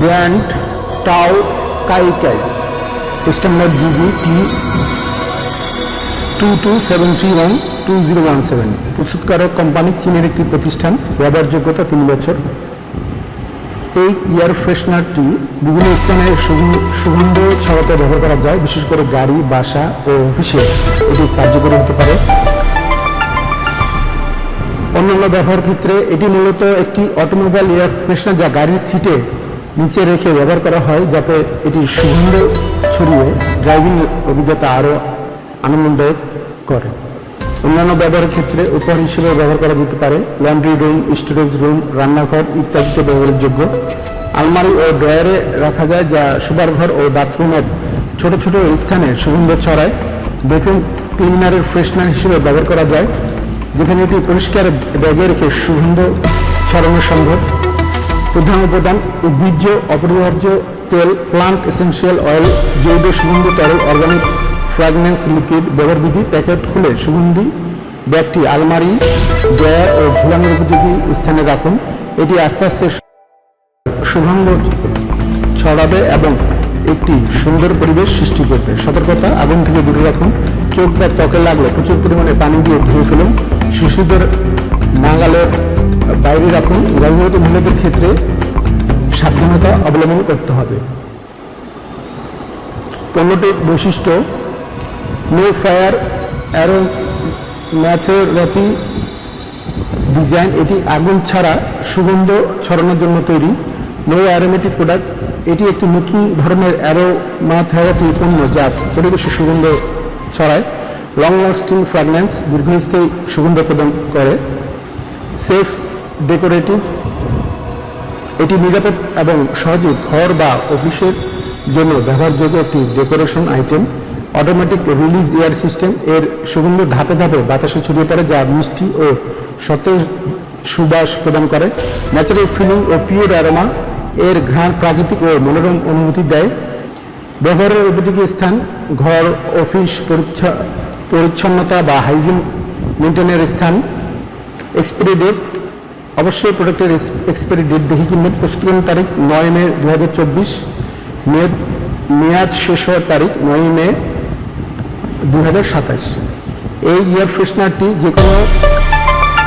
Brand Tao Kaikai. Standard GB T two two seven three one two zero one seven প্রস্তুতকারক company চীনের একটি প্রতিষ্ঠান, ব্যবহারযোগ্যতা তিন বছর। এই এয়ার ফ্রেশনারটি বিভিন্ন স্থানে সুগন্ধ ছড়াতে ব্যবহার করা যায়, বিশেষ করে গাড়ি, বাসা ও অফিসে। এটি কার্যকরী হতে পারে। অন্যান্য ব্যবহার ক্ষেত্রে এটি মূলত একটি অটোমোবাইল এয়ার ফ্রেশনার যা গাড়ির সিটে নিচে রেখে ব্যবহার করা হয় যাতে এটি সুগন্ধ ছড়িয়ে ড্রাইভিং অভিজ্ঞতা আরও আনন্দদায়ক করে। অন্যান্য ব্যবহারের ক্ষেত্রে উপহার হিসেবে ব্যবহার করা যেতে পারে। লন্ড্রি রুম স্টোরেজ রুম রান্নাঘর ইত্যাদিতে ব্যবহারযোগ্য। আলমারি ও ড্রয়ারে রাখা যায় যা শোবার ঘর ও বাথরুমের ছোট ছোট স্থানে সুগন্ধ ছড়ায়। ভ্যাকুয়াম ক্লিনারের ফ্রেশনার হিসেবে ব্যবহার করা যায়, যেখানে এটি পরিষ্কার ব্যাগে রেখে সুগন্ধ ছড়ানো সম্ভব। প্রধান উপাদান উদ্ভিজ্জ অপরিহার্য তেল প্লান্ট এসেন্সিয়াল অয়েল জৈব সুগন্ধ, তরল অর্গানিক ফ্র্যাগনেন্স লিকুইড ব্যবহারবিধি প্যাকেট খুলে সুগন্ধি, ব্যাগটি আলমারি, ড্রয়ার ও ঝুলানোর উপযোগী স্থানে রাখুন। এটি আস্তে আস্তে সুগন্ধ ছড়াবে এবং একটি সুন্দর পরিবেশ সৃষ্টি করবে। সতর্কতা আগুন থেকে দূরে রাখুন। চোখ বা ত্বকে লাগলে প্রচুর পরিমাণে পানি দিয়ে ধুয়ে ফেলুন। শিশুদের নাগালের বাইরে রাখুন। গর্ভবতী মহিলাদের ক্ষেত্রে সাবধানতা অবলম্বন করতে হবে। পণ্যটির বৈশিষ্ট্য no fire, aromatherapy design. এটি আগুন ছাড়া সুগন্ধ ছড়ানোর জন্য তৈরি। No aromatic product. এটি একটি নতুন ধরনের অ্যারোমাথেরাপি পণ্য যা পরিবেশে সুগন্ধ ছড়ায়। লং লাস্টিং ফ্র্যাগনেন্স দীর্ঘস্থায়ী সুগন্ধ প্রদান করে। সেফ ডেকোরেটিভ এটি নিরাপদ এবং সহজে ঘর বা অফিসের জন্য ব্যবহারযোগ্য একটি decoration item automatic release air system এর সুগন্ধ ধাপে ধাপে বাতাসে ছড়িয়ে পড়ে যা মিষ্টি ও সতেজ সুবাস প্রদান করে। ন্যাচারাল ফিলিং ও পিওর অ্যারোমা এর ঘ্রাণ প্রাকৃতিক ও মনোরম অনুভূতি দেয়। ব্যবহারের উপযোগী স্থান, ঘর, অফিস, পরিচ্ছ- পরিচ্ছন্নতা বা হাইজিন মেনটেনের স্থান। এক্সপায়ারি ডেট অবশ্যই প্রোডাক্টের এক্সপায়ারি ডেট দেখে কিনবেন। প্রস্তুতকরণ তারিখ নয় মে দু হাজার চব্বিশ। মে মেয়াদ শেষ হওয়ার তারিখ নয় মে দু হাজার সাতাশ। এই এয়ার ফ্রেশনারটি যে কোনো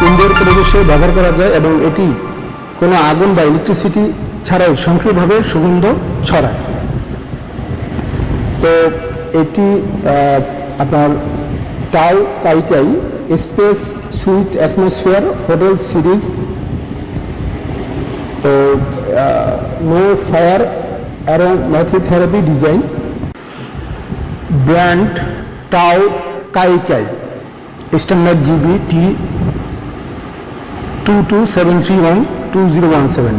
ইনডোর পরিবেশে ব্যবহার করা যায় এবং এটি কোনো আগুন বা ইলেকট্রিসিটি ছাড়াই সক্রিয়ভাবে সুগন্ধ ছড়ায়। তো এটি আপনার Tao Kaikai space sweet atmosphere hotel series তো no fire aromatherapy design brand Kai Kaikai standard GB T two two seven three one two zero one seven